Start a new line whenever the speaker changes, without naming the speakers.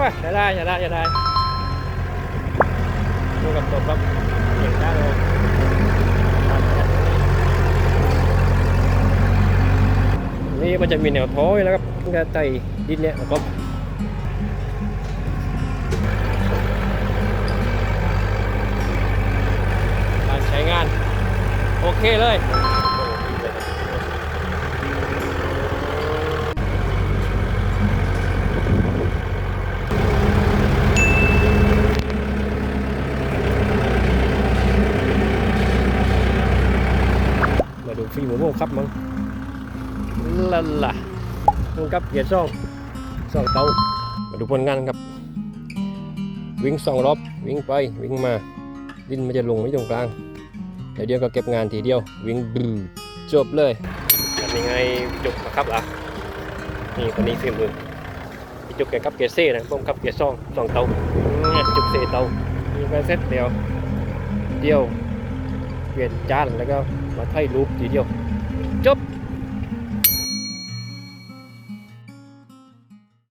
ว้ยใช้ได้ใช้ได้ใช้ได้ดูกับตบครับเก่งได้เลยนี่มันจะมีแนวท้อยแล้วครับมันจะไตดินเนี่ยครับการใช้งาน โอเคเลย มา ดูฟีโมโม่ครับมั้งละล่ะลงครับเกียร์ช่องสองเตามาดูผลงานครับ วิ่งสองรอบวิ่งไปวิ่งมา ดินมันจะลงไม่ตรงกลางเดี๋ยวเดียวก็เก็บงานทีเดียว วิ่งบรูจบเลยทำยังไงจบนะครับล่ะนี่คนนี้ฝีมือจุกแกกับเกียร์เซ่นะผมกับเกียร์ช่องสองเตาจุกเซ่เตามีไปเซ็ตเดียวเดียว เปลี่ยนจานแล้วก็มาไถ่รูปทีเดียวจบ